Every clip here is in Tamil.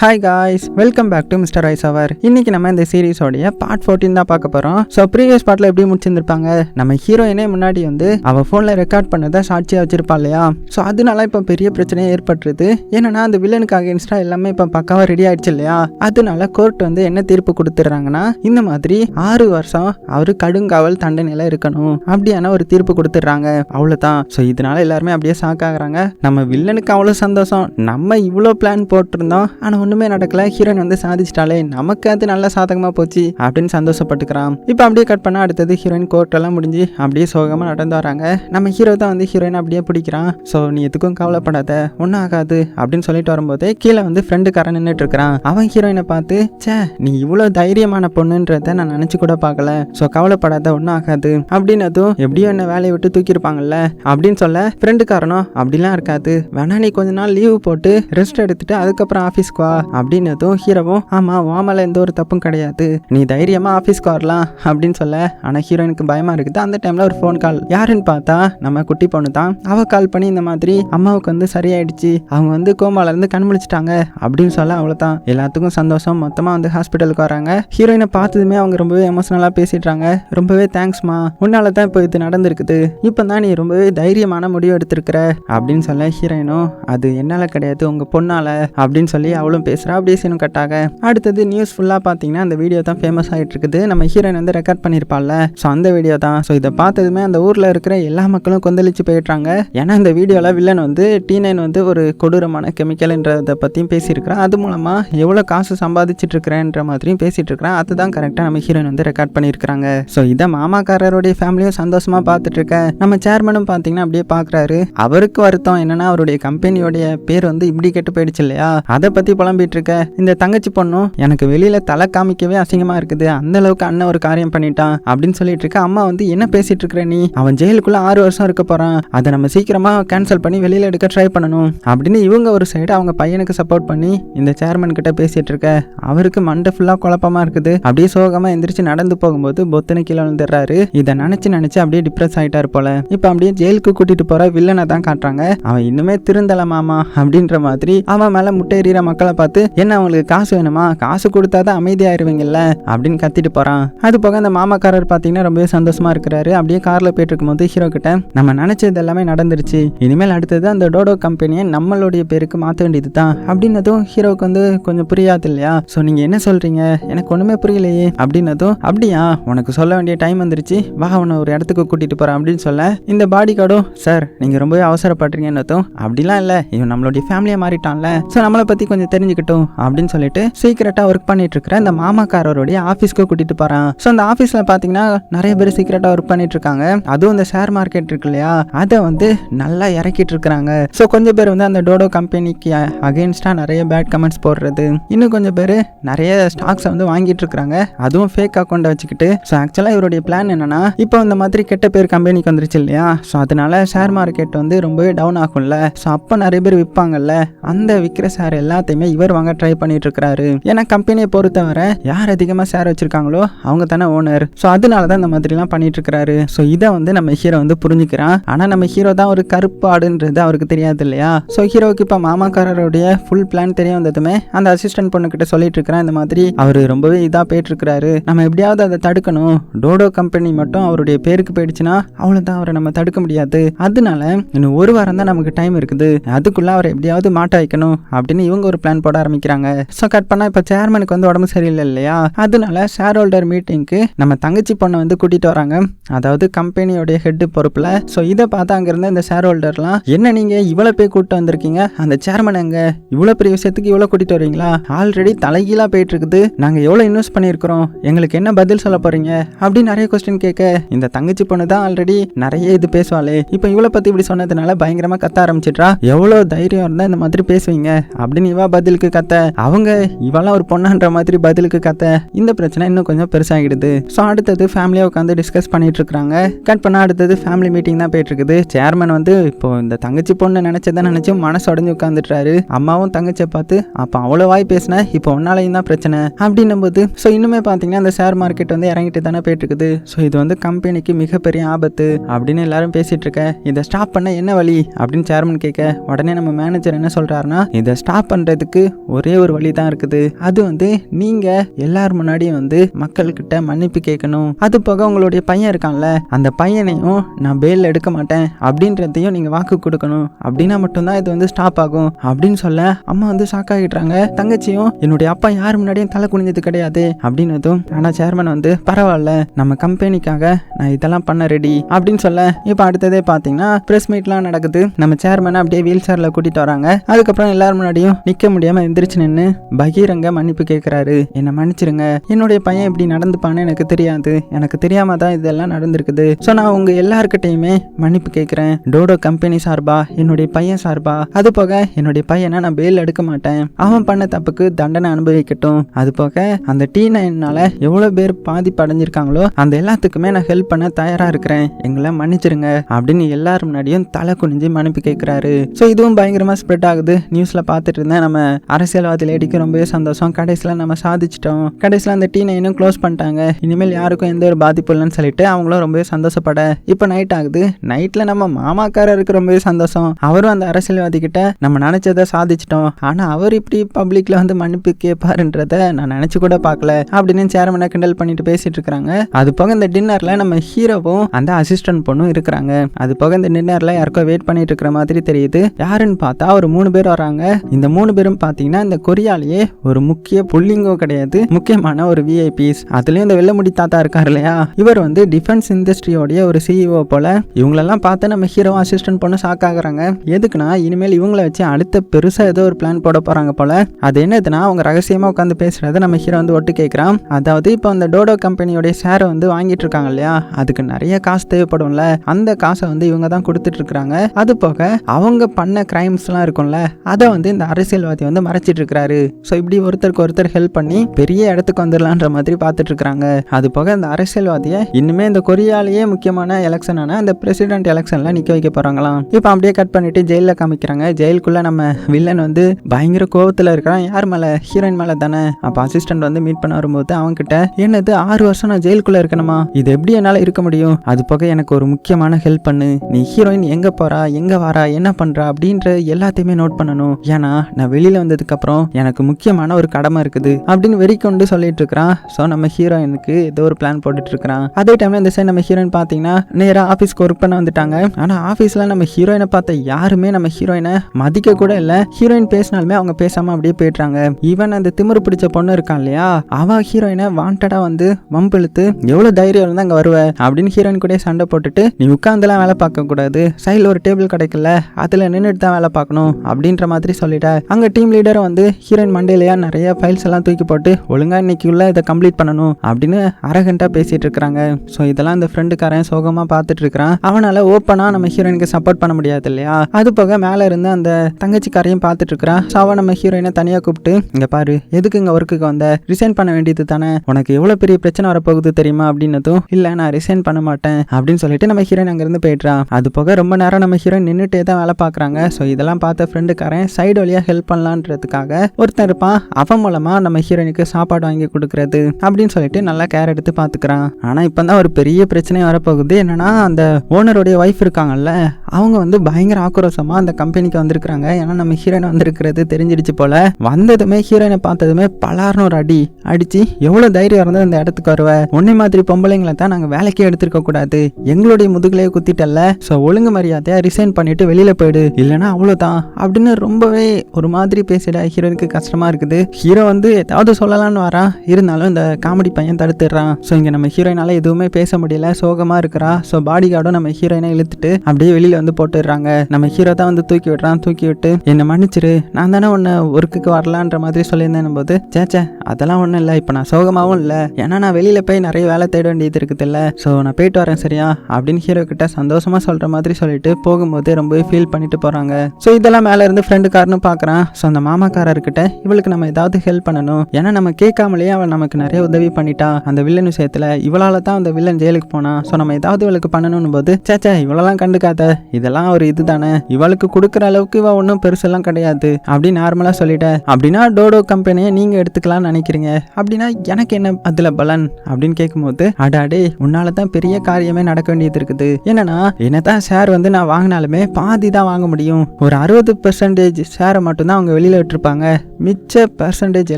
Hi guys welcome back to mister ice hour இன்னைக்கு நம்ம இந்த சீரிஸோடைய பார்ட் 14 தான் பார்க்க போகிறோம் ஸோ ப்ரீவியஸ் பார்ட்ல எப்படி முடிச்சிருந்துருப்பாங்க? நம்ம ஹீரோயினே முன்னாடி வந்து அவள் ஃபோனில் ரெக்கார்ட் பண்ணதை சாட்சியாக வச்சிருப்பா இல்லையா? ஸோ அதனால இப்போ பெரிய பிரச்சனையே ஏற்பட்டுருது. என்னன்னா அந்த வில்லனுக்கு அகேன்ஸ்டாக எல்லாமே இப்போ பக்காவாக ரெடி ஆயிடுச்சு இல்லையா? அதனால கோர்ட் வந்து என்ன தீர்ப்பு கொடுத்துட்றாங்கன்னா இந்த மாதிரி ஆறு வருஷம் அவர் கடுங்காவல் தண்டனையில் இருக்கணும். அப்படியான ஒரு தீர்ப்பு கொடுத்துட்றாங்க. அவ்வளோதான் ஸோ இதனால எல்லாருமே அப்படியே ஷாக் ஆகுறாங்க. நம்ம வில்லனுக்கு அவ்வளோ சந்தோஷம். நம்ம இவ்வளோ பிளான் போட்டிருந்தோம். ஆனால் ஒன்றுமே நடக்கல. ஹீரோயின் வந்து சாதிச்சிட்டாலே நமக்கு அது நல்ல சாதகமாக போச்சு அப்படின்னு சந்தோஷப்பட்டுக்கிறான். இப்போ அப்படியே கட் பண்ண அடுத்தது ஹீரோயின் கோர்ட் எல்லாம் முடிஞ்சு அப்படியே சோகமாக நடந்து வராங்க. நம்ம ஹீரோ தான் வந்து ஹீரோயின் அப்படியே பிடிக்கிறான். ஸோ நீ எதுக்கும் கவலைப்படாத. ஒன்றும் ஆகாது அப்படின்னு சொல்லிட்டு வரும்போதே கீழே வந்து ஃப்ரெண்டுக்காரன் நின்றுட்டு இருக்கிறான் அவன் ஹீரோயினை பார்த்து ச்சே நீ இவ்வளோ தைரியமான பொண்ணுன்றத நான் நினச்சி கூட பார்க்கல. ஸோ கவலைப்படாத ஒன்றும் ஆகாது. அப்படின்னு அதுவும் எப்படியும் என்ன வேலையை விட்டு தூக்கியிருப்பாங்கல்ல? அப்படின்னு சொல்ல ஃப்ரெண்டுக்காரனும் அப்படிலாம் இருக்காது. வேணா நீ கொஞ்ச நாள் லீவு போட்டு ரெஸ்ட் எடுத்துட்டு அதுக்கப்புறம் ஆஃபீஸ்க்கு வா. அப்படின்னதும் ஹீரோவும் ஆமாம் வாமல எந்த ஒரு தப்பும் கிடையாது. நீ தைரியமாக ஆஃபீஸ்க்கு வரலாம் அப்படின்னு சொல்ல ஆனால் ஹீரோயினுக்கு பயமாக இருக்குது. அந்த டைமில் ஒரு ஃபோன் கால் யாருன்னு பார்த்தா நம்ம குட்டி பொண்ணு தான். அவள் கால் பண்ணி இந்த மாதிரி அம்மாவுக்கு வந்து சரியாயிடுச்சு. அவங்க வந்து கோமாலேருந்து கண்முழிச்சிட்டாங்க அப்படின்னு சொல்ல அவ்வளோதான் எல்லாத்துக்கும் சந்தோஷம். மொத்தமாக வந்து ஹாஸ்பிட்டலுக்கு வராங்க. ஹீரோயினை பார்த்ததுமே அவங்க ரொம்பவே எமோஷனலாக பேசிடுறாங்க. ரொம்பவே தேங்க்ஸ்மா உன்னால தான் இப்போ இது நடந்திருக்குது. இப்போ தான் நீ ரொம்பவே தைரியமான முடிவு எடுத்திருக்கிற அப்படின்னு சொல்ல ஹீரோயினும் அது என்னால் கிடையாது. உங்கள் பொண்ணால் அப்படின்னு சொல்லி அவளும் பேசுகிறா அப்படியே சீனும் கட்டாக அடுத்தது நியூஸ் ஃபுல்லாக பார்த்தீங்கன்னா அந்த வீடியோ தான் ஃபேமஸ் ஆகிட்டு இருக்குது நம்ம ஹீரோயின் வந்து ரெக்கார்ட் பண்ணியிருப்பாள்ல ஸோ அந்த வீடியோ தான். ஸோ இதை பார்த்ததுமே அந்த ஊரில் இருக்கிற எல்லா மக்களும் கொந்தளிச்சு போயிடுறாங்க. ஏன்னா இந்த வீடியோவில் வில்லன் வந்து டி நைன் வந்து ஒரு கொடூரமான கெமிக்கல்ன்றதை பற்றியும் பேசியிருக்கிறான் அது மூலமாக எவ்வளோ காசு சம்பாதிச்சிட்டு இருக்கிறேன்ற மாதிரியும் பேசிகிட்டு இருக்கிறான் அதுதான் கரெக்டாக நம்ம ஹீரோயின் வந்து ரெக்கார்ட் பண்ணியிருக்கிறாங்க. ஸோ இதை மாமாக்காரருடைய ஃபேமிலியும் சந்தோஷமாக பார்த்துட்டு இருக்கேன் நம்ம சேர்மனும் பார்த்தீங்கன்னா அப்படியே பார்க்குறாரு அவருக்கு வருத்தம் என்னன்னா அவருடைய கம்பெனியோடைய பேர் வந்து இப்படி கெட்டு போயிடுச்சு இல்லையா? அதை பற்றி புலம்பிட்டு இருக்க இந்த தங்கச்சி பொண்ணும் எனக்கு வெளியில தலை காமிக்கவே அசிங்கமா இருக்குது. அந்த அளவுக்கு அண்ணன் ஒரு காரியம் பண்ணிட்டான். அப்படின்னு சொல்லிட்டு இருக்க அம்மா வந்து என்ன பேசிட்டு இருக்கிற நீ? அவன் ஜெயிலுக்குள்ள ஆறு வருஷம் இருக்க போறான். அதை நம்ம சீக்கிரமா கேன்சல் பண்ணி வெளியில எடுக்க ட்ரை பண்ணணும். அப்படின்னு இவங்க ஒரு சைடு அவங்க பையனுக்கு சப்போர்ட் பண்ணி இந்த சேர்மன் கிட்ட பேசிட்டு இருக்க அவருக்கு மண்டை ஃபுல்லா குழப்பமா இருக்குது. அப்படியே சோகமா எந்திரிச்சு நடந்து போகும்போது பொத்தனை கீழே விழுந்துடுறாரு. இதை நினைச்சு நினைச்சு அப்படியே டிப்ரெஸ் ஆயிட்டாரு போல. இப்போ அப்படியே ஜெயிலுக்கு கூட்டிட்டு போற வில்லனை தான் காட்டுறாங்க. அவன் இன்னுமே திருந்தல மாமா. அப்படின்ற மாதிரி அவன் மேல முட்டையறிகிற மக்களை பார்த்து என்ன அவங்களுக்கு காசு வேணுமா? காசு கொடுத்தாதான் அமைதியாயிருவீங்கல்ல? அப்படின்னு கத்திட்டு போறான். அது போக அந்த மாமாக்காரர் பார்த்தீங்கன்னா ரொம்பவே சந்தோஷமா இருக்கிறாரு. அப்படியே கார்ல போயிட்டு இருக்கும்போது ஹீரோ கிட்ட நம்ம நினைச்சது எல்லாமே நடந்துருச்சு. இனிமேல் அடுத்தது அந்த டோடோ கம்பெனியை நம்மளுடைய பேருக்கு மாற்ற வேண்டியது தான் அப்படின்னதும் ஹீரோவுக்கு வந்து கொஞ்சம் புரியாது இல்லையா? ஸோ நீங்க என்ன சொல்றீங்க? எனக்கு ஒண்ணுமே புரியலையே. அப்படின்னதும் அப்படியா உனக்கு சொல்ல வேண்டிய டைம் வந்துருச்சு. வா உன்னை ஒரு இடத்துக்கு கூட்டிட்டு போறேன். அப்படின்னு சொல்ல இந்த பாடி கார்டும் சார் நீங்க ரொம்பவே அவசரப்படுறீங்கன்னதும் அப்படிலாம் இல்லை. இவன் நம்மளுடைய ஃபேமிலியை மாறிட்டான்ல. ஸோ நம்மளை பத்தி கொஞ்சம் தெரிஞ்சு தெரிஞ்சுக்கிட்டோம் அப்படின்னு சொல்லிட்டு சீக்கிரட்டா ஒர்க் பண்ணிட்டு இருக்கிற அந்த மாமாக்காரருடைய ஆஃபீஸ்க்கு கூட்டிட்டு போறான். ஸோ அந்த ஆஃபீஸ்ல பாத்தீங்கன்னா நிறைய பேர் சீக்கிரட்டா ஒர்க் பண்ணிட்டு இருக்காங்க அதுவும் இந்த ஷேர் மார்க்கெட் இருக்கு இல்லையா? அதை வந்து நல்லா இறக்கிட்டு இருக்கிறாங்க. ஸோ கொஞ்சம் பேர் வந்து அந்த டோடோ கம்பெனிக்கு அகேன்ஸ்டா நிறைய பேட் கமெண்ட்ஸ் போடுறது. இன்னும் கொஞ்சம் பேர் நிறைய ஸ்டாக்ஸை வந்து வாங்கிட்டு இருக்காங்க அதுவும் ஃபேக் அக்கௌண்ட்டை வச்சுக்கிட்டு. ஸோ ஆக்சுவலாக இவருடைய பிளான் என்னன்னா இப்போ இந்த மாதிரி கெட்ட பேர் கம்பெனிக்கு வந்துருச்சு இல்லையா? ஸோ அதனால ஷேர் மார்க்கெட் வந்து ரொம்பவே டவுன் ஆகும்ல. ஸோ அப்போ நிறைய பேர் விற்பாங்கல்ல அந்த விற்கிற ஷேர் எல்லாத்தையுமே இவர் வாங்க ட்ரை பண்ணிட்டு இருக்கிறாரு ஏன்னா கம்பெனியை பொறுத்தவரை யார் அதிகமாக ஷேர் வச்சிருக்காங்களோ அவங்க தானே ஓனர் ஸோ அதனால தான் இந்த மாதிரிலாம் பண்ணிட்டு இருக்கிறாரு ஸோ இதை வந்து நம்ம ஹீரோ வந்து புரிஞ்சுக்கிறான். ஆனால் நம்ம ஹீரோ தான் ஒரு கருப்பு ஆடுன்றது அவருக்கு தெரியாது இல்லையா? ஸோ ஹீரோவுக்கு இப்போ மாமாக்காரருடைய ஃபுல் பிளான் தெரிய வந்ததுமே அந்த அசிஸ்டன்ட் பொண்ணுக்கிட்ட சொல்லிட்டு இருக்கிறேன் இந்த மாதிரி. அவர் ரொம்பவே இதாக போயிட்டு இருக்கிறாரு நம்ம எப்படியாவது அதை தடுக்கணும். டோடோ கம்பெனி மட்டும் அவருடைய பேருக்கு போயிடுச்சுன்னா அவ்வளோதான் அவரை நம்ம தடுக்க முடியாது. அதனால இன்னும் ஒரு வாரம் தான் நமக்கு டைம் இருக்குது. அதுக்குள்ள அவரை எப்படியாவது மாட்ட வைக்கணும் அப்படின்னு இவங்க ஒரு பிளான் போட ஆரம்பிக்கிறாங்க. ஸோ கட் பண்ணா இப்போ சேர்மனுக்கு வந்து உடம்பு சரியில்லை இல்லையா? அதனால ஷேர் ஹோல்டர் மீட்டிங்க்கு நம்ம தங்கச்சி பொண்ணை வந்து கூட்டிட்டு வராங்க. அதாவது கம்பெனியோடைய ஹெட் பொறுப்புல. ஸோ இதை பார்த்து அங்கிருந்த இந்த ஷேர் ஹோல்டர்லாம் என்ன நீங்க இவ்வளோ பேர் கூப்பிட்டு வந்திருக்கீங்க? அந்த சேர்மன் எங்க? இவ்வளோ பெரிய விஷயத்துக்கு இவ்வளோ கூட்டிட்டு வரீங்களா? ஆல்ரெடி தலைகீழா போயிட்டு இருக்குது நாங்க எவ்வளோ இன்வெஸ்ட் பண்ணியிருக்கிறோம்? எங்களுக்கு என்ன பதில் சொல்ல போறீங்க? அப்படின்னு நிறைய கொஸ்டின் கேட்க இந்த தங்கச்சி பொண்ணு தான் ஆல்ரெடி நிறைய இது பேசுவாளே. இப்போ இவளை பத்தி இப்படி சொன்னதுனால பயங்கரமா கத்த ஆரம்பிச்சிட்றா. எவ்வளோ தைரியம் இருந்தா இந்த மாதிரி பேசுவீங்க? அப்படின்னு இவா பதிலுக்கு கத்த. அவங்க இவெல்லாம் ஒரு பொண்ணான்ற மாதிரி பதிலுக்கு கத்த. இந்த பிரச்சனை இன்னும் கொஞ்சம் பெருசாகிடுது. ஸோ அடுத்தது ஃபேமிலியாக உட்காந்து டிஸ்கஸ் பண்ணிட்டு இருக்காங்க கட் பண்ண அடுத்தது ஃபேமிலி மீட்டிங் தான் போயிட்டு இருக்குது சேர்மன் வந்து இப்போ இந்த தங்கச்சி பொண்ணு நினைச்சதை நினைச்சு மனசு உடஞ்சு உட்காந்துட்டாரு அம்மாவும் தங்கச்சியை பார்த்து அப்போ அவ்வளோ வாய் பேசின? இப்போ உன்னாலையும் தான் பிரச்சனை. அப்படின்னும் போது ஸோ இன்னுமே பார்த்தீங்கன்னா அந்த ஷேர் மார்க்கெட் வந்து இறங்கிட்டு தானே போயிட்டு இருக்குது ஸோ இது வந்து கம்பெனிக்கு மிகப்பெரிய ஆபத்து அப்படின்னு எல்லாரும் பேசிட்டு இருக்க இதை ஸ்டாப் பண்ண என்ன வழி? அப்படின்னு சேர்மன் கேட்க உடனே நம்ம மேனேஜர் என்ன சொல்றாருன்னா இதை ஸ்டாப் பண்றதுக்கு ஒரே ஒரு வழி தான் இருக்குது. அது வந்து நீங்க எல்லார் முன்னாடியும் வந்து மக்கள்கிட்ட மன்னிப்பு கேட்கணும். அது போக உங்களுடைய பையன் இருக்கான்ல அந்த பையனையும் நான் பேல் எடுக்க மாட்டேன் அப்படின்றதையும் நீங்க வாக்கு கொடுக்கணும். அப்படின்னா மட்டும்தான் இது வந்து ஸ்டாப் ஆகும். அப்படின்னு சொல்ல அம்மா வந்து ஷாக் ஆகிடுறாங்க. தங்கச்சியும் என்னுடைய அப்பா யார் முன்னாடியும் தலை குனிஞ்சது கிடையாது. அப்படின்னதும் ஆனால் சேர்மன் வந்து பரவாயில்ல நம்ம கம்பெனிக்காக நான் இதெல்லாம் பண்ண ரெடி அப்படின்னு சொல்ல இப்போ அடுத்ததே பார்த்தீங்கன்னா ப்ரெஸ் மீட்லாம் நடக்குது. நம்ம சேர்மனை அப்படியே வீல் சேரில் கூட்டிட்டு வராங்க. அதுக்கப்புறம் எல்லாரும் முன்னாடியும் நிற்க முடியாமல் எந்திரிச்சு நின்று பகீரங்க மன்னிப்பு கேட்குறாரு என்னை மன்னிச்சிருங்க. என்னுடைய பையன் இப்படி நடந்துப்பான்னு எனக்கு தெரியாது. எனக்கு தெரியாம தான் இதெல்லாம் நடந்திருக்குது. ஸோ நான் உங்க எல்லாருக்கிட்டையுமே மன்னிப்பு கேட்குறேன் டோடோ கம்பெனி சார்பா? என்னுடைய பையன் சார்பா? அது போக என்னுடைய பையனை நான் பெயில் எடுக்க மாட்டேன். அவன் பண்ண தப்புக்கு தண்டனை அனுபவிக்கட்டும். அது போக அந்த டீ நைனால எவ்வளோ பேர் பாதிப்பு அடைஞ்சிருக்காங்களோ அந்த எல்லாத்துக்குமே நான் ஹெல்ப் பண்ண தயாராக இருக்கிறேன். எங்களை மன்னிச்சிருங்க. அப்படின்னு எல்லாரும் முன்னாடியும் தலை குனிஞ்சு மன்னிப்பு கேட்குறாரு ஸோ இதுவும் பயங்கரமாக ஸ்ப்ரெட் ஆகுது. நியூஸில் பார்த்துட்டு இருந்தேன் நம்ம அரசியல்வாதியில் அடிக்க ரொம்பவே சந்தோஷம். கடைசியில் நம்ம சாதிச்சிட்டோம். கடைசியில் அந்த டீ நைனும் க்ளோஸ் பண்ணிட்டாங்க. இனிமேல் யாருக்கும் எந்த ஒரு பாதிப்பு இல்லைன்னு சொல்லிட்டு அவங்களும் ரொம்பவே சந்தோஷப்பட. இப்போ நைட் ஆகுது. நைட்டில் நம்ம மாமாக்காரருக்கு ரொம்பவே சந்தோஷம். அவரும் அந்த அரசியல்வாதி கிட்ட நம்ம நினச்சதை சாதிச்சிட்டோம். ஆனால் அவர் இப்படி பப்ளிக்ல வந்து மன்னிப்பு கேட்பாருன்றத நான் நினச்சி கூட பார்க்கல. அப்படின்னு சேர்மனை கிண்டல் பண்ணிட்டு பேசிட்டு இருக்கிறாங்க. அது போக இந்த டின்னரில் நம்ம ஹீரோவும் அந்த அசிஸ்டன்ட் பொண்ணும் இருக்கிறாங்க. அது போக இந்த டின்னரில் யாருக்கோ வெயிட் பண்ணிட்டு இருக்கிற மாதிரி தெரியுது. யாருன்னு பார்த்தா ஒரு மூணு பேர் வராங்க இந்த மூணு பேரும் பார்த்தீங்கன்னா இந்த கொரியாலேயே ஒரு முக்கிய புள்ளிங்கோ கிடையாது. முக்கியமான ஒரு விஐபிஸ் அதுலேயும் இந்த வெள்ளமுடி தாத்தா இருக்கார் இல்லையா? இவர் வந்து டிஃபென்ஸ் இண்டஸ்ட்ரியோடைய ஒரு சிஇஓ போல இவங்களெல்லாம் பார்த்து நம்ம ஹீரோ அசிஸ்டன்ட் பண்ண ஷாக் ஆகுறாங்க. எதுக்குன்னா இனிமேல் இவங்கள வச்சு அடுத்த பெருசாக ஏதோ ஒரு பிளான் போட போகிறாங்க போல. அது என்னதுன்னா அவங்க ரகசியமாக உட்காந்து பேசுறத நம்ம ஹீரோ வந்து ஒட்டு கேட்குறான். அதாவது இப்போ அந்த டோடோ கம்பெனியோடைய ஷேரை வந்து வாங்கிட்டு இருக்காங்க இல்லையா? அதுக்கு நிறைய காசு தேவைப்படும்ல. அந்த காசை வந்து இவங்க தான் கொடுத்துட்டு இருக்காங்க அது போக அவங்க பண்ண கிரைம்ஸ்லாம் இருக்கும்ல. அதை வந்து இந்த அரசியல்வாதி வந்து மறைச்சிட்டு இருக்கிறாரு ஸோ இப்படி ஒருத்தருக்கு ஒருத்தர் ஹெல்ப் பண்ணி பெரிய இடத்துக்கு வந்துடலான்ற மாதிரி பார்த்துட்டு இருக்கிறாங்க அது போக அந்த அரசியல்வாதியை இன்னுமே இந்த கொரியாலேயே முக்கியமான எலெக்ஷனான அந்த பிரசிடென்ட் எலெக்ஷன்ல நிக்க வைக்க போறாங்களாம். இப்போ அப்படியே கட் பண்ணிட்டு ஜெயிலில் காமிக்கிறாங்க. ஜெயிலுக்குள்ள நம்ம வில்லன் வந்து பயங்கர கோபத்தில் இருக்கிறான். யார் மேலே? ஹீரோயின் மேலே தானே. அப்போ அசிஸ்டன்ட் வந்து மீட் பண்ண வரும்போது அவங்க கிட்ட என்னது ஆறு வருஷம் நான் ஜெயிலுக்குள்ள இருக்கணுமா? இது எப்படி என்னால் இருக்க முடியும்? அது போக எனக்கு ஒரு முக்கியமான ஹெல்ப் பண்ணு. நீ ஹீரோயின் எங்கே போறா? எங்கே வாரா? என்ன பண்ணுறா அப்படின்ற எல்லாத்தையுமே நோட் பண்ணணும். ஏன்னா நான் வெளியில் வந்து அப்புறம் எனக்கு முக்கியமான ஒரு கடமை இருக்குது அப்படின்னு வெறி கொண்டு சொல்லிட்டு இருக்கிறான் ஸோ நம்ம ஹீரோயினுக்கு ஏதோ ஒரு பிளான் போட்டுட்டு இருக்கிறான் அதே டைம்ல இந்த சைடு நம்ம ஹீரோயின் பார்த்தீங்கன்னா நேராக ஆஃபீஸ்க்கு ஒர்க் பண்ண வந்துட்டாங்க. ஆனால் ஆஃபீஸில் நம்ம ஹீரோயினை பார்த்த யாருமே நம்ம ஹீரோயினை மதிக்க கூட இல்லை. ஹீரோயின் பேசினாலுமே அவங்க பேசாம அப்படியே போயிடுறாங்க. ஈவன் அந்த திமிரு பிடிச்ச பொண்ணு இருக்கான் இல்லையா? அவ ஹீரோயினை வாண்டடா வந்து வம்பிழுத்து எவ்வளோ தைரியம் இருந்தால் அங்கே வருவ? அப்படின்னு ஹீரோயின் கூட சண்டை போட்டுட்டு நீ உட்காந்துலாம் வேலை பார்க்க கூடாது. சைடில் ஒரு டேபிள் கிடைக்கல அதில் நின்றுட்டு தான் வேலை பார்க்கணும். அப்படின்ற மாதிரி சொல்லிட்ட. அங்கே டீம் லீடரும் வந்து ஹீரோயின் மண்டையிலேயே நிறைய ஃபைல்ஸ் எல்லாம் தூக்கி போட்டு ஒழுங்காக இன்னைக்குள்ள இதை கம்ப்ளீட் பண்ணணும் அப்படின்னு அரகண்டா பேசிட்டு இருக்கிறாங்க. ஸோ இதெல்லாம் இந்த ஃப்ரெண்டுக்காரன் சோகமாக பார்த்துட்டு இருக்கிறான். அவனால் ஓப்பனாக நம்ம ஹீரோயினுக்கு சப்போர்ட் பண்ண முடியாது இல்லையா? அது போக மேலே இருந்து அந்த தங்கச்சிக்காரையும் பார்த்துட்டு இருக்கிறான். ஸோ அவன் நம்ம ஹீரோயினை தனியாக கூப்பிட்டு இங்கே பாரு எதுக்கு இங்கே ஒர்க்குக்கு வந்த? ரிசைன் பண்ண வேண்டியது தானே? உனக்கு எவ்வளோ பெரிய பிரச்சனை வரப்போகுது தெரியுமா? அப்படின்னதும் இல்லை நான் ரிசைன் பண்ண மாட்டேன் அப்படின்னு சொல்லிட்டு நம்ம ஹீரோயின் அங்கேருந்து போயிடுறான் அது போக ரொம்ப நேரம் நம்ம ஹீரோயின் நின்றுட்டே தான் வேலை பார்க்குறாங்க. ஸோ இதெல்லாம் பார்த்த ஃப்ரெண்டுக்காரன் சைடு வழியாக ஹெல்ப் பண்ணலான்றதுக்காக ஒருத்தன் இருப்பான். அவன் மூலமா நம்ம ஹீரோயினுக்கு சாப்பாடு வாங்கி கொடுக்கறது அப்படின்னு சொல்லிட்டு நல்லா கேர் எடுத்து பார்த்துக்கிறான். ஆனால் இப்போ தான் ஒரு பெரிய பிரச்சனை வரப்போகுது. என்னன்னா அந்த ஓனருடைய ஒய்ஃப் இருக்காங்கல்ல அவங்க வந்து பயங்கர ஆக்ரோஷமா அந்த கம்பெனிக்கு வந்திருக்கிறாங்க. ஏன்னா நம்ம ஹீரோயின் வந்திருக்கிறது தெரிஞ்சிடுச்சு போல. வந்ததுமே ஹீரோயினை பார்த்ததுமே பலார்னு ஒரு அடி அடிச்சு எவ்வளவு தைரியம் இருந்தால் இந்த இடத்துக்கு வருவ. உன்னை மாதிரி பொம்பளைங்களை தான் நாங்கள் வேலைக்கே எடுத்திருக்க கூடாது. எங்களுடைய முதுகுலையே குத்திட்டல்ல. ஸோ ஒழுங்கு மரியாதையா ரிசைன் பண்ணிட்டு வெளியில போயிடு. இல்லைன்னா அவ்வளோதான் அப்படின்னு ரொம்பவே ஒரு மாதிரி சிடா ஹீரோனுக்கு கஷ்டமா இருக்குது. ஹீரோ வந்து ஏதாவது சொல்லலாம்னு வரான் இருந்தாலும் இந்த காமெடி பையன் தடுத்துடுறான். ஸோ இங்கே நம்ம ஹீரோயினால எதுவுமே பேச முடியல. சோகமா இருக்கிறா. ஸோ பாடி கார்டும் நம்ம ஹீரோயினை இழுத்துட்டு அப்படியே வெளியில வந்து போட்டுடுறாங்க. நம்ம ஹீரோ தான் வந்து தூக்கி விடுறான். தூக்கி விட்டு என்னை மன்னிச்சிரு. நான் தானே உன்னை ஒர்க்குக்கு வரலான்ற மாதிரி சொல்லியிருந்தேன் போது சேச்சே அதெல்லாம் ஒன்றும் இல்லை. இப்போ நான் சோகமாகவும் இல்லை. ஏன்னா நான் வெளியில் போய் நிறைய வேலை தேட வேண்டியது இருக்குது இல்லை. ஸோ நான் போயிட்டு வரேன் சரியா? அப்படின்னு ஹீரோ கிட்ட சந்தோஷமாக சொல்கிற மாதிரி சொல்லிட்டு போகும்போதே ரொம்பவே ஃபீல் பண்ணிட்டு போகிறாங்க ஸோ இதெல்லாம் மேலே இருந்து ஃப்ரெண்டுக்காரனு பார்க்குறான் ஸோ அந்த மாமாக்காரர்கிட்ட இவளுக்கு நம்ம ஏதாவது ஹெல்ப் பண்ணணும். ஏன்னா நம்ம கேட்காமலேயே அவள் நமக்கு நிறைய உதவி பண்ணிட்டா. அந்த வில்லன் விஷயத்தில் இவளால் தான் அந்த வில்லன் ஜெயிலுக்கு போனா. ஸோ நம்ம ஏதாவது இவளுக்கு பண்ணணும் போது சேச்சா இவளெல்லாம் கண்டுக்காத. இதெல்லாம் ஒரு இதுதானே இவளுக்கு கொடுக்குற அளவுக்கு இவள் ஒன்றும் பெருசெல்லாம் கிடையாது. அப்படின்னு நார்மலாக சொல்லிட்டேன் அப்படின்னா டோடோ கம்பெனியை நீங்கள் எடுத்துக்கலாம்னு நினைக்கிறீங்க. அப்படின்னா எனக்கு என்ன அதில் பலன்? அப்படின்னு கேட்கும்போது அடாடே உன்னால தான் பெரிய காரியமே நடக்க வேண்டியது இருக்குது. என்னன்னா என்னதான் ஷேர் வந்து நான் வாங்கினாலுமே பாதி தான் வாங்க முடியும். ஒரு அறுபது பெர்சன்டேஜ் ஷேரை மட்டும்தான் அவங்க வெளியில் விட்டுருப்பாங்க. மிச்ச பர்சன்டேஜ்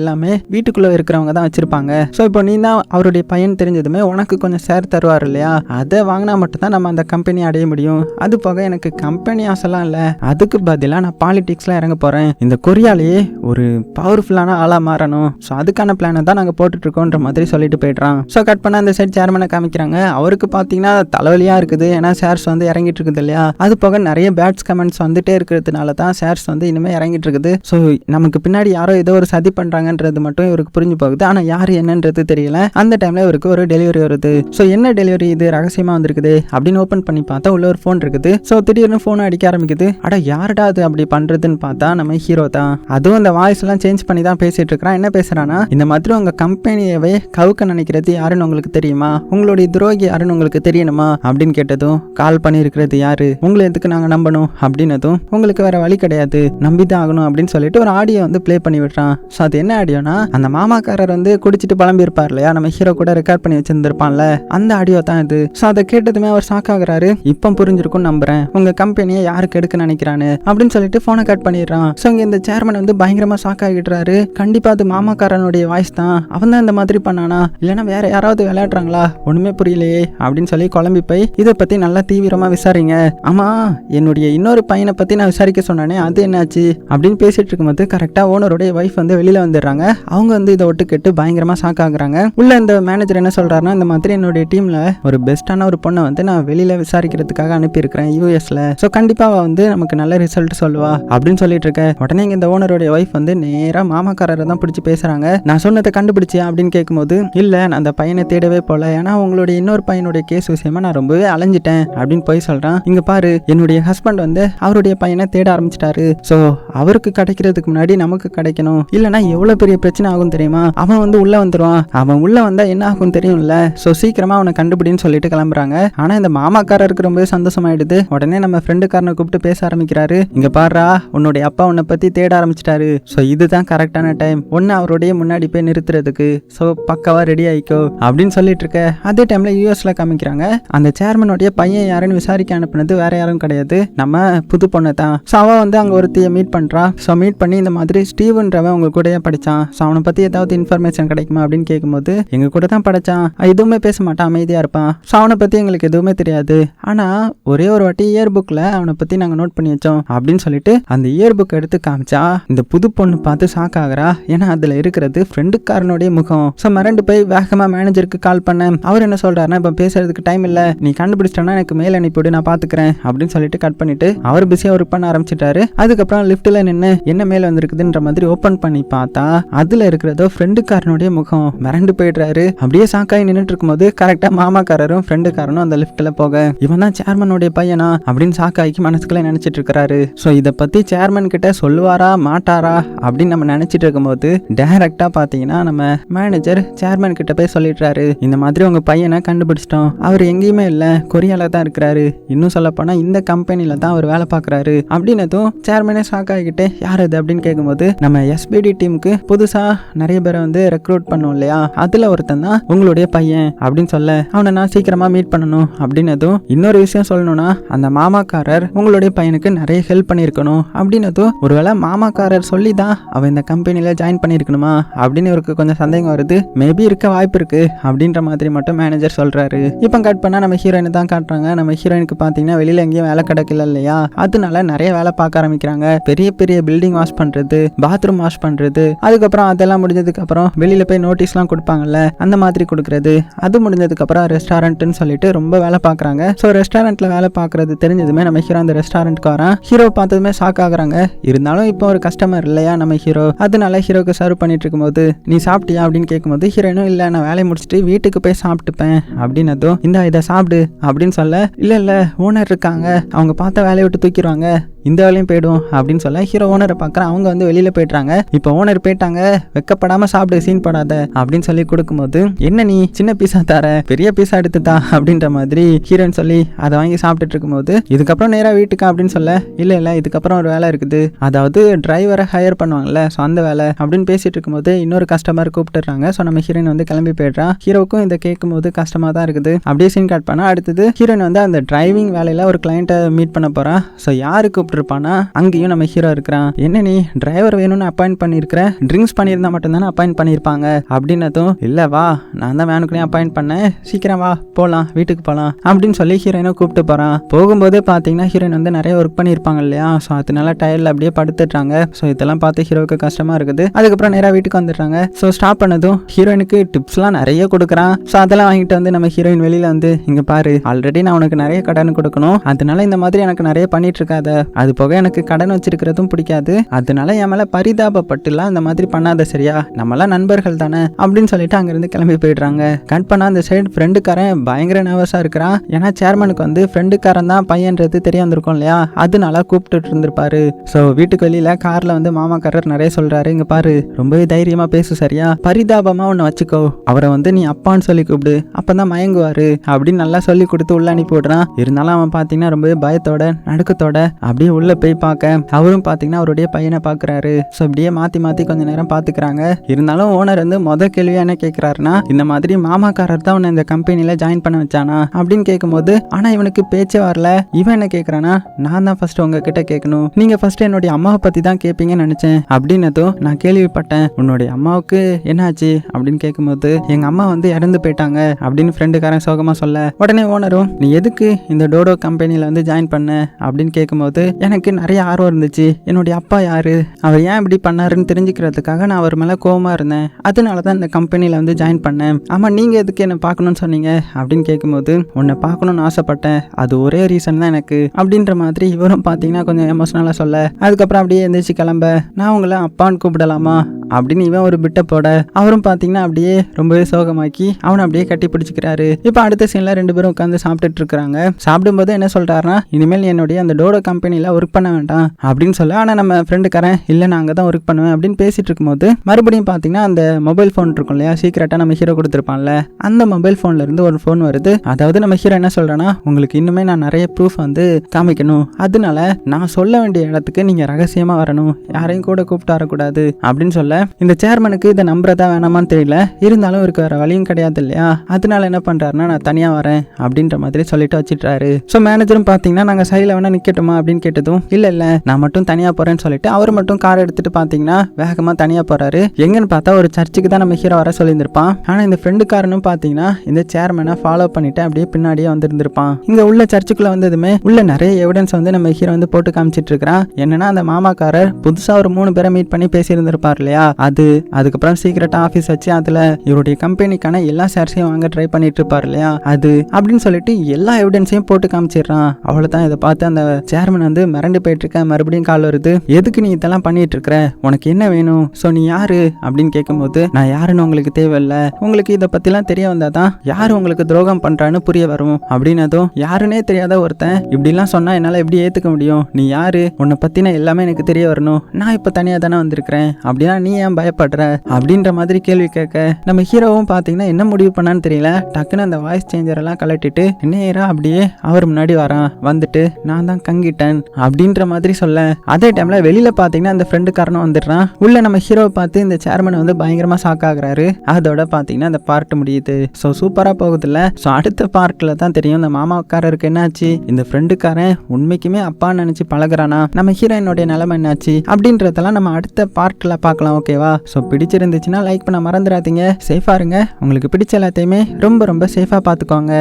எல்லாமே வீட்டுக்குள்ளே இருக்கிறவங்க தான் வச்சுருப்பாங்க. ஸோ இப்போ நீ தான் அவருடைய பையன் தெரிஞ்சதுமே உனக்கு கொஞ்சம் ஷேர் தருவார் இல்லையா? அதை வாங்கினா மட்டும்தான் நம்ம அந்த கம்பெனி அடைய முடியும். அது போக எனக்கு கம்பெனி ஆசைலாம் இல்லை. அதுக்கு பதிலாக நான் பாலிடிக்ஸ்லாம் இறங்க போகிறேன் இந்த கொரியாலேயே ஒரு பவர்ஃபுல்லான ஆளாக மாறணும். ஸோ அதுக்கான பிளானை தான் நாங்கள் போட்டுட்ருக்கோன்ற மாதிரி சொல்லிட்டு போயிடுறான். ஸோ கட் பண்ண அந்த சைட் சேர்மனை காமிக்கிறாங்க. அவருக்கு பார்த்தீங்கன்னா தலைவலியாக இருக்குது. ஏன்னா ஷேர்ஸ் வந்து இறங்கிட்டு இருக்குது இல்லையா? அது போக நிறைய பேட்ஸ் கமெண்ட்ஸ் வந்துட்டே இருக்கிறதுனால தான் ஷேர்ஸ் வந்து இனிமேல் இறங்கிட்டு இருக்குது. ஸோ நமக்கு பின்னாடி யாரோ ஏதோ ஒரு சதி பண்ணுறாங்கன்றது மட்டும் இவருக்கு புரிஞ்சு போகுது. ஆனால் யார் என்னன்றது தெரியல. அந்த டைமில் இவருக்கு ஒரு டெலிவரி வருது. ஸோ என்ன டெலிவரி இது? ரகசியமாக வந்திருக்குது? அப்படின்னு ஓப்பன் பண்ணி பார்த்தா உள்ள ஒரு ஃபோன் இருக்குது. ஸோ திடீர்னு ஃபோன் அடிக்க ஆரம்பிக்குது. அட யாருடா அது அப்படி பண்ணுறதுன்னு பார்த்தா நம்ம ஹீரோ தான். அதுவும் அந்த வாய்ஸ் எல்லாம் சேஞ்ச் பண்ணி தான் பேசிட்டு இருக்கிறான். என்ன பேசுறானா இந்த மாதிரி உங்க கம்பெனியவே கவுக்க நினைக்கிறது யாருன்னு உங்களுக்கு தெரியுமா? உங்களுடைய துரோகி யாருன்னு உங்களுக்கு தெரியணுமா? அப்படின்னு கேட்டதும் கால் பண்ணியிருக்கிறது யாரு? உங்களை எதுக்கு நாங்க நம்பணும்? அப்படின்னதும் உங்களுக்கு வேற வழி கிடையாது. நம்பி தான் ஆகணும் அப்படின்னு சொல்லிட்டு ஒரு ஆடியோ வந்து ப்ளே பண்ணி விடுறான். ஸோ அது என்ன ஆடியோனா அந்த மாமாக்காரர் வந்து குடிச்சிட்டு புலம்பி இருப்பார் இல்லையா நம்ம ஹீரோ கூட ரெக்கார்ட் பண்ணி வச்சிருந்திருப்பான்ல. அந்த ஆடியோ தான் இது. ஸோ அதை கேட்டதுமே அவர் ஷாக் ஆகுறாரு. இப்போ புரிஞ்சிருக்கும் நம்புறேன். உங்க கம்பெனியை யாருக்கு எடுக்க நினைக்கிறான்னு. அப்படின்னு சொல்லிட்டு போனை கட் பண்ணிடுறான். ஸோ இங்கே இந்த சேர்மன் வந்து பயங்கரமா ஷாக் ஆகிடுறாரு. கண்டிப்பா அது மாமாக்காரனுடைய வாய்ஸ் தான். அவன் தான் இந்த மாதிரி பண்ணானா? இல்லைன்னா வேற யாராவது விளையாடுறாங்களா? ஒண்ணுமே புரியலையே. அப்படின்னு சொல்லி குழம்பி போய் இதை பத்தி நல்லா தீவிரமா விசாரிங்க. ஆமா என்னுடைய இன்னொரு பையனை பத்தி நான் விசாரிக்க சொன்னானே அது என்னாச்சு? அப்படின்னு பேசிட்டு இருக்கும்போது கரெக்டாக ஓனருடைய ஒய்ஃப் வந்து வெளியில் வந்துடுறாங்க. அவங்க வந்து இதை ஒட்டு கேட்டு பயங்கரமா ஷாக் ஆகுறாங்க. உள்ள இந்த மேனேஜர் என்ன சொல்கிறாருன்னா இந்த மாதிரி என்னுடைய டீமில் ஒரு பெஸ்ட்டான ஒரு பொண்ணை வந்து நான் வெளியில் விசாரிக்கிறதுக்காக அனுப்பியிருக்கிறேன் யூஎஸில் ஸோ கண்டிப்பாக வந்து நமக்கு நல்ல ரிசல்ட் சொல்லுவா அப்படின்னு சொல்லிட்டு இருக்க. உடனே இந்த ஓனருடைய ஒய்ஃப் வந்து நேராக மாமாக்காரரை தான் பிடிச்சி பேசுகிறாங்க நான் சொன்னதை கண்டுபிடிச்சியா அப்படின்னு கேட்கும்போது இல்லை நான் அந்த பையனை தேடவே போல. ஏன்னா உங்களுடைய இன்னொரு பையனுடைய கேஸ் விஷயமா நான் ரொம்பவே அலைஞ்சிட்டேன். அப்படின்னு போய் சொல்கிறான் இங்கே பாரு என்னுடைய ஹஸ்பண்ட் வந்து அவருடைய பையனை தேட ஆரம்பிச்சிட்டாரு. ஸோ அவருக்கு கிடைக்கிறதுக்கு முன்னாடி நமக்கு கிடைக்கணும். இல்லைன்னா எவ்வளவு பெரிய பிரச்சனை ஆகும் தெரியுமா? அவன் வந்து உள்ள வந்துருவான். அவன் உள்ள வந்தா என்ன ஆகும் தெரியும்ல? ஸோ சீக்கிரமா அவனை கண்டுபிடின்னு சொல்லிட்டு கிளம்புறாங்க. ஆனா இந்த மாமாக்காரருக்கு ரொம்பவே சந்தோஷமாயிடுது. உடனே நம்ம ஃப்ரெண்டுக்காரனை கூப்பிட்டு பேச ஆரம்பிக்கிறாரு. இங்க பாருறா உன்னுடைய அப்பா உன்னை பத்தி தேட ஆரம்பிச்சிட்டாரு. ஸோ இதுதான் கரெக்டான டைம் ஒன்னு அவருடைய முன்னாடி போய் நிறுத்துறதுக்கு. ஸோ பக்காவா ரெடி ஆயிக்கோ. அப்படின்னு சொல்லிட்டு இருக்க. அதே டைம்ல யூஎஸ்ல காமிக்கிறாங்க. அந்த சேர்மனுடைய பையன் யாருன்னு விசாரிக்க அனுப்புனது வேற யாரும் கிடையாது. நம்ம புது பொண்ணு தான். ஸோ அவன் வந்து அங்க ஒருத்தைய மீட் பண்றா. ஸோ மீட் பண்ணி இந்த மாதிரி ஸ்டீவன்றவன் உங்க கூடயே படிச்சான். ஸோ அவனை பத்தி ஏதாவது இன்ஃபர்மேஷன் கிடைக்குமா அப்படின்னு கேட்கும்போது எங்க கூட தான் படிச்சான். எதுவுமே பேச மாட்டான் அமைதியா இருப்பான். ஸோ அவனை பத்தி எங்களுக்கு எதுவுமே தெரியாது. ஆனா ஒரே ஒரு வாட்டி இயர் புக்ல அவனை பத்தி நாங்க நோட் பண்ணி வச்சோம் அப்படின்னு சொல்லிட்டு அந்த இயர் புக் எடுத்து காமிச்சா இந்த புது பொண்ணு பார்த்து ஷாக் ஆகுறா? ஏன்னா அதுல இருக்கிறது ஃப்ரெண்டுக்காரனுடைய முகம். ஸோ மிரண்டு போய் வேகமா மேனேஜருக்கு கால் பண்ணேன் அவர் என்ன சொல்றாருன்னா இப்போ பேசுறதுக்கு டைம் இல்ல. நீ கண்டுபிடிச்சிட்டனா எனக்கு மேல் அனுப்பிவிடு நான் பாத்துக்கிறேன். அப்படின்னு சொல்லிட்டு கட் பண்ணிட்டு அவர் பிஸியா ஒர்க் பண்ண ஆரம்பிச்சிட்டாரு. அதுக்கப்புறம் லிஃப்ட்டில் நின்று என்ன இமெயில் வந்திருக்குதுன்ற மாதிரி ஓப்பன் பண்ணி பார்த்தா அதுல இருக்கிறதோ ஃப்ரெண்டுக்காரனுடைய முகம் மிரண்டு போயிடுறாரு. அப்படியே சாக்காய் நின்றுட்டு இருக்கும்போது கரெக்டா மாமாக்காரரும் ஃப்ரெண்டுக்காரனும் அந்த லிஃப்ட்ல போக இவன் தான் சேர்மனுடைய பையனா? அப்படின்னு சாக்காய்க்கு மனசுக்குள்ள நினைச்சிட்டு இருக்காரு ஸோ இதை பத்தி சேர்மன் கிட்ட சொல்லுவாரா மாட்டாரா அப்படின்னு நம்ம நினைச்சிட்டு இருக்கும்போது டைரக்டா பாத்தீங்கன்னா நம்ம மேனேஜர் சேர்மன் கிட்ட போய் சொல்லிடுறாரு. இந்த மாதிரி உங்க பையனை கண்டுபிடிச்சிட்டோம். அவர் எங்கேயுமே இல்ல. கொரியால தான் இருக்கிறாரு. இன்னும் சொல்ல போனா இந்த கம்பெனில தான் அவர் வேலை பார்க்குறாரு. அப்படின்னதும் சேர்மனே ஷாக் ஆகிக்கிட்டு யார் அது அப்படின்னு கேட்கும்போது நம்ம எஸ்பிடி டீமுக்கு புதுசா நிறைய பேரை வந்து ரெக்ரூட் பண்ணோம் இல்லையா? அதுல ஒருத்தன் தான் உங்களுடைய பையன் அப்படின்னு சொல்ல அவனை நான் சீக்கிரமா மீட் பண்ணணும் அப்படின்னதும் இன்னொரு விஷயம் சொல்லணும்னா அந்த மாமாக்காரர் உங்களுடைய பையனுக்கு நிறைய ஹெல்ப் பண்ணியிருக்கணும் அப்படின்னதும் ஒருவேளை மாமாக்காரர் சொல்லி தான் அவன் இந்த கம்பெனில ஜாயின் பண்ணியிருக்கணுமா அப்படின்னு இவருக்கு கொஞ்சம் சந்தேகம் வருது. மேபி இருக்க வாய்ப்பு இருக்கு அப்படின்ற மாதிரி மட்டும் மேனேஜர் சொல்றாரு. இப்போ கட் பண்ணா நம்ம ஹீரோயினை தான் காட்டுறாங்க. நம்ம ஹீரோயினுக்கு பார்த்தீங்கன்னா வெளியில எங்கேயும் வேலை கிடைக்கல இல்லையா? அதனால நிறைய வேலை பார்க்க ஆரம்பிக்கிறாங்க. பெரிய பெரிய பில்டிங் வாஷ் பண்றது பாத்ரூம் வாஷ் பண்றது அதுக்கப்புறம் அதெல்லாம் முடிஞ்சதுக்கு அப்புறம் வெளியில போய் நோட்டீஸ்லாம் கொடுப்பாங்கல்ல அந்த மாதிரி கொடுக்கறது. அது முடிஞ்சதுக்கு அப்புறம் ரெஸ்டாரண்ட்னு சொல்லிட்டு ரொம்ப வேலை பார்க்குறாங்க. ஸோ ரெஸ்டாரண்ட்ல வேலை பார்க்கறது தெரிஞ்சதுமே நம்ம ஹீரோ அந்த ரெஸ்டாரண்ட்க்கு வரான் ஹீரோ பார்த்ததுமே ஷாக் ஆகுறாங்க. இருந்தாலும் இப்போ ஒரு கஸ்டமர் இல்லையா நம்ம ஹீரோ அதனால ஹீரோக்கு சர்வ் பண்ணிட்டு இருக்கும்போது நீ சாப்பிட்டியா? அப்படின்னு கேட்கும்போது ஹீரோயினும் இல்லை நான் வேலையை முடிச்சுட்டு வீட்டுக்கு போய் சாப்பிட்டுப்பேன். அப்படின்னதும் இந்த இதை சாப்பிடு. அப்படின்னு சொல்ல இல்லை இல்லை ஓனர் இருக்காங்க. அவங்க பார்த்த வேலையை விட்டு தூக்கிடுவாங்க. இந்த வேலையும் போயிடும் அப்படின்னு சொல்ல ஹீரோ ஓனரை பார்க்குறேன். அவங்க வந்து வெளியில் போயிட்டாங்க இப்போ ஓனர் போயிட்டாங்க. வெக்கப்படாமல் சாப்பிடு சீன் போடாத அப்படின்னு சொல்லி கொடுக்கும்போது என்ன நீ சின்ன பீஸா தர? பெரிய பீஸா எடுத்துதா அப்படின்ற மாதிரி ஹீரோன்னு சொல்லி அதை வாங்கி சாப்பிட்டுட்டு இருக்கும்போது இதுக்கப்புறம் நேராக வீட்டுக்கு அப்படின்னு சொல்ல இல்லை இல்லை இதுக்கப்புறம் ஒரு வேலை இருக்குது. அதாவது டிரைவரை ஹையர் பண்ணுவாங்கல்ல ஸோ அந்த வேலை அப்படின்னு பேசிட்டு இருக்கும்போது இன்னொரு கஸ்டமர் கூப்பிட்டுறாங்க ஸோ நம்ம ஹீரோயின் வந்து கிளம்பி போயிடுறான் ஹீரோக்கும் இதை கேட்கும்போது கஷ்டமாக தான் இருக்குது. அப்படியே சீன் கட் பண்ணா அடுத்தது ஹீரோயின் வந்து அந்த டிரைவிங் வேலையில் ஒரு கிளைண்ட்டை மீட் பண்ண போகிறான் ஸோ யாருக்கு கூப்பிட்டுருப்பானா அங்கேயும் நம்ம ஹீரோ இருக்கிறான். என்ன நீ டிரைவர் வேணும்னு அப்பாயிண்ட் பண்ணியிருக்கிறேன் ட்ரிங்க்ஸ் பண்ணியிருந்தா மட்டும்தானே அப்பாயிண்ட் பண்ணியிருப்பாங்க. அப்படின்னதும் இல்லை வா. நான் தான் வேனுக்குனே அப்பாயிண்ட் பண்ணேன். சீக்கிரம் வா. போகலாம் வீட்டுக்கு போகலாம் அப்படின்னு சொல்லி ஹீரோயினை கூப்பிட்டு போகிறான் போகும்போதே பார்த்தீங்கன்னா ஹீரோயின் வந்து நிறைய ஒர்க் பண்ணியிருப்பாங்க இல்லையா? ஸோ அதனால டயர்ல அப்படியே படுத்துட்டாங்க ஸோ இதெல்லாம் பார்த்து ஹீரோவுக்கு கஷ்டமாக இருக்குது. அதுக்கப்புறம் நேராக வீட்டுக்கு வந்துடுறாங்க. ஸோ ஸ்டாப் பண்ணதும் ஹீரோயினுக்கு டிப்ஸ்லாம் நிறைய கொடுக்குறான். ஸோ அதெல்லாம் வாங்கிட்டு வந்து நம்ம ஹீரோயின் வெளியில் வந்து இங்கே பாரு. ஆல்ரெடி நான் உனக்கு நிறைய கடன் கொடுக்கணும். அதனால இந்த மாதிரி எனக்கு நிறைய பண்ணிட்டு இருக்காத. அது போக எனக்கு கடன் வச்சிருக்கிறதும் பிடிக்காது. அதனால என் மேல பரிதாபப்பட்டுலாம் இந்த மாதிரி பண்ணாத சரியா? நம்மளாம் நண்பர்கள் தானே? அப்படின்னு சொல்லிட்டு அங்கிருந்து கிளம்பி போயிடுறாங்க. கட் பண்ணா அந்த சைடு ஃப்ரெண்டுக்காரன் பயங்கர நர்வஸா இருக்கிறான். ஏன்னா சேர்மனுக்கு வந்து ஃப்ரெண்டுக்காரன் தான் பையன்றது தெரிய வந்திருக்கும் இல்லையா? அதனால கூப்பிட்டுட்டு இருந்திருப்பாரு. ஸோ வீட்டுக்கு வெளியில கார்ல வந்து மாமாக்காரர் நிறைய சொல்றாரு. இங்க பாரு ரொம்பவே தைரியமா பேசு சரியா? பரிதாபமா உன்னை வச்சுக்கோ. அவரை வந்து நீ அப்பான்னு சொல்லி கூப்பிடு. அப்பதான் மயங்குவாரு. அப்படின்னு நல்லா சொல்லி கொடுத்து உள்ள அனுப்பி விடுறான். இருந்தாலும் அவன் பாத்தீங்கன்னா ரொம்பவே பயத்தோட நடுக்கத்தோட அப்படியே உள்ள போய் பார்க்க. அவரும் பாத்தீங்கன்னா அவருடைய பையனை பாக்குறாரு. ஸோ அப்படியே மாத்தி மாத்தி கொஞ்ச நேரம் பாத்துக்கிறாங்க. இருந்தாலும் ஓனர் வந்து முத கேள்வி என்ன கேட்கிறாருன்னா இந்த மாதிரி மாமாக்காரர் தான் உன்னை இந்த கம்பெனியில் ஜாயின் பண்ண வச்சானா? அப்படின்னு கேட்கும்போது ஆனா இவனுக்கு பேச்சே வரல. இவன் என்ன கேட்கறானா நான் தான் ஃபர்ஸ்ட் உங்ககிட்ட கேட்கணும் நீங்க ஃபர்ஸ்ட் என்னுடைய அம்மாவை பத்தி தான் கேட்பீங்கன்னு நினைச்சேன். அப்படின்னதும் நான் கேள்விப்பட்டேன். உன்னுடைய அம்மாவுக்கு என்னாச்சு? அப்படின்னு கேட்கும்போது எங்க அம்மா வந்து இறந்து போயிட்டாங்க. அப்படின்னு ஃப்ரெண்டுக்காரன் சோகமா சொல்ல உடனே ஓனரும் நீ எதுக்கு இந்த டோடோ கம்பெனியில் வந்து ஜாயின் பண்ண? அப்படின்னு கேட்கும்போது எனக்கு நிறைய ஆர்வம் இருந்துச்சு. என்னுடைய அப்பா யார்? அவர் ஏன் இப்படி பண்ணாருன்னு தெரிஞ்சுக்கிறதுக்காக நான் அவர் மேலே கோவமாக இருந்தேன். அதனால தான் இந்த கம்பெனியில் வந்து ஜாயின் பண்ணேன். ஆமாம் நீங்கள் எதுக்கு என்ன பார்க்கணும்னு சொன்னீங்க? அப்படின்னு கேட்கும்போது உன்னை பார்க்கணும்னு ஆசைப்பட்டேன். அது ஒரே ரீசன் தான் எனக்கு. அப்படின்ற மாதிரி இவரும் பார்த்தீங்கன்னா கொஞ்சம் எமோஷனலாக சொல்ல அதுக்கப்புறம் அப்படியே எந்திரிச்சு கிளம்ப. நான் உங்களை அப்பான்னு கூப்பிடலாமா? அப்படின்னு இவன் ஒரு பிட்டை போட அவரும் பார்த்தீங்கன்னா அப்படியே ரொம்பவே சோகமாக்கி அவனை அப்படியே கட்டி பிடிச்சிக்கிறாரு. இப்போ அடுத்த சீனில் ரெண்டு பேரும் உட்காந்து சாப்பிட்டுட்டு இருக்கிறாங்க. சாப்பிடும்போது என்ன சொல்கிறாருன்னா இனிமேல் என்னுடைய அந்த டோடோ கம்பெனியில் ஒர்க் பண்ண வேண்டாம் அப்படின்னு சொல்ல ஆனால் நம்ம ஃப்ரெண்டுக்காரன் இல்லை நான் அங்கே தான் ஒர்க் பண்ணுவேன் அப்படின்னு பேசிட்டு இருக்கும்போது மறுபடியும் பார்த்தீங்கன்னா அந்த மொபைல் ஃபோன் இருக்கும் இல்லையா சீக்கிரட்டாக நம்ம ஹீரோ கொடுத்துருப்பான்ல அந்த மொபைல் ஃபோன்ல இருந்து ஒரு ஃபோன் வருது. அதாவது நம்ம ஹீரோ என்ன சொல்கிறேன்னா உங்களுக்கு இன்னுமே நான் நிறைய ப்ரூஃப் வந்து காமிக்கணும். அதனால நான் சொல்ல வேண்டிய இடத்துக்கு நீங்கள் ரகசியமாக வரணும். யாரையும் கூட கூப்பிட்டு வரக்கூடாது அப்படின்னு சொல்ல இந்த சேர்மனுக்கு இதை நம்புறதா வேணாமான்னு தெரியல. இருந்தாலும் இவருக்கு வேற வழியும் கிடையாது இல்லையா? அதனால என்ன பண்ணுறாருன்னா நான் தனியாக வரேன் அப்படின்ற மாதிரி சொல்லிட்டு வச்சிட்டாரு ஸோ மேனேஜரும் பார்த்தீங்கன்னா நாங்கள் சைடில் வேணால் நிற்கட்டுமா அப்படின்னு கேட்டதும் இல்லை இல்லை நான் மட்டும் தனியாக போகிறேன்னு சொல்லிட்டு அவர் மட்டும் கார் எடுத்துட்டு பார்த்தீங்கன்னா வேகமாக தனியாக போகிறாரு எங்கன்னு பார்த்தா ஒரு சர்ச்சுக்கு தான் நம்ம ஹீரோ வர சொல்லியிருந்திருப்பான். ஆனால் இந்த ஃப்ரெண்டுக்காரனும் பார்த்தீங்கன்னா இந்த சேர்மனை ஃபாலோ பண்ணிட்டு அப்படியே பின்னாடியே வந்திருந்திருப்பான். இங்கே உள்ள சர்ச்சுக்குள்ள வந்ததுமே உள்ள நிறைய எவிடன்ஸ் வந்து நம்ம ஹீரோ வந்து போட்டு காமிச்சிட்டு இருக்கிறான் என்னன்னா அந்த மாமாக்காரர் புதுசாக ஒரு மூணு பேரை மீட் பண்ணி பேசியிருந்திருப்பார் இல்லையா? அது அதுக்கப்புறம் சீக்கிரட்டாக ஆஃபீஸ் வச்சு அதில் இவருடைய கம்பெனிக்கான எல்லா ஷேர்ஸையும் வாங்க ட்ரை பண்ணிட்டு இருப்பார் இல்லையா? அது அப்படின்னு சொல்லிட்டு எல்லா எவிடன்ஸையும் போட்டு காமிச்சிடுறான். அவ்வளோதான் இதை பார்த்து அந்த சேர்மன் வந்து மிரண்டு போயிட்டு இருக்க மறுபடியும் கால் வருது. எதுக்கு நீ இதெல்லாம் பண்ணிட்டு இருக்கிற உனக்கு என்ன வேணும்? ஸோ நீ யாரு? அப்படின்னு கேட்கும்போது நான் யாருன்னு உங்களுக்கு தேவையில்ல. உங்களுக்கு இதை பற்றிலாம் தெரிய வந்தாதான் யார் உங்களுக்கு துரோகம் பண்ணுறான்னு புரிய வரும். அப்படின்னதும் யாருன்னே தெரியாத ஒருத்தன் இப்படிலாம் சொன்னால் என்னால் எப்படி ஏற்றுக்க முடியும்? நீ யாரு? உன்னை பற்றின எல்லாமே எனக்கு தெரிய வரணும். நான் இப்போ தனியாக தானே வந்திருக்கிறேன். அப்படின்னா நீ ஏன் பயப்படுற? அப்படின்ற மாதிரி கேள்வி கேட்க நம்ம ஹீரோவும் பார்த்தீங்கன்னா என்ன முடிவு பண்ணான்னு தெரியல. டக்குன்னு அந்த வாய்ஸ் சேஞ்சர் எல்லாம் கலட்டிட்டு நேரா அப்படியே அவர் முன்னாடி வரான். வந்துட்டு நான் தான் கங்கிட்டேன். அப்படின்ற மாதிரி சொல்ல அதே டைம்ல வெளியில பார்த்தீங்கன்னா அந்த ஃப்ரெண்டுக்காரனும் வந்துடுறான். உள்ள நம்ம ஹீரோவை பார்த்து இந்த சேர்மன் வந்து பயங்கரமா ஷாக் ஆகுறாரு. அதோட பார்த்தீங்கன்னா அந்த பார்ட் முடியுது. ஸோ சூப்பராக போகுதுல்ல. ஸோ அடுத்த பார்ட்டில் தான் தெரியும் இந்த மாமாக்காரருக்கு என்னாச்சு? இந்த ஃப்ரெண்டுக்காரன் உண்மைக்குமே அப்பான்னு நினச்சி பழகுறானா? நம்ம ஹீரோயினுடைய நிலைமை என்னாச்சு? அப்படின்றதெல்லாம் நம்ம அடுத்த பார்ட்டில் பார்க்கலாம் ஓகேவா ஸோ பிடிச்சிருந்துச்சுன்னா லைக் பண்ண மறந்துடாதீங்க. சேஃபாக இருங்க. உங்களுக்கு பிடிச்ச எல்லாத்தையுமே ரொம்ப ரொம்ப சேஃபாக பார்த்துக்கோங்க.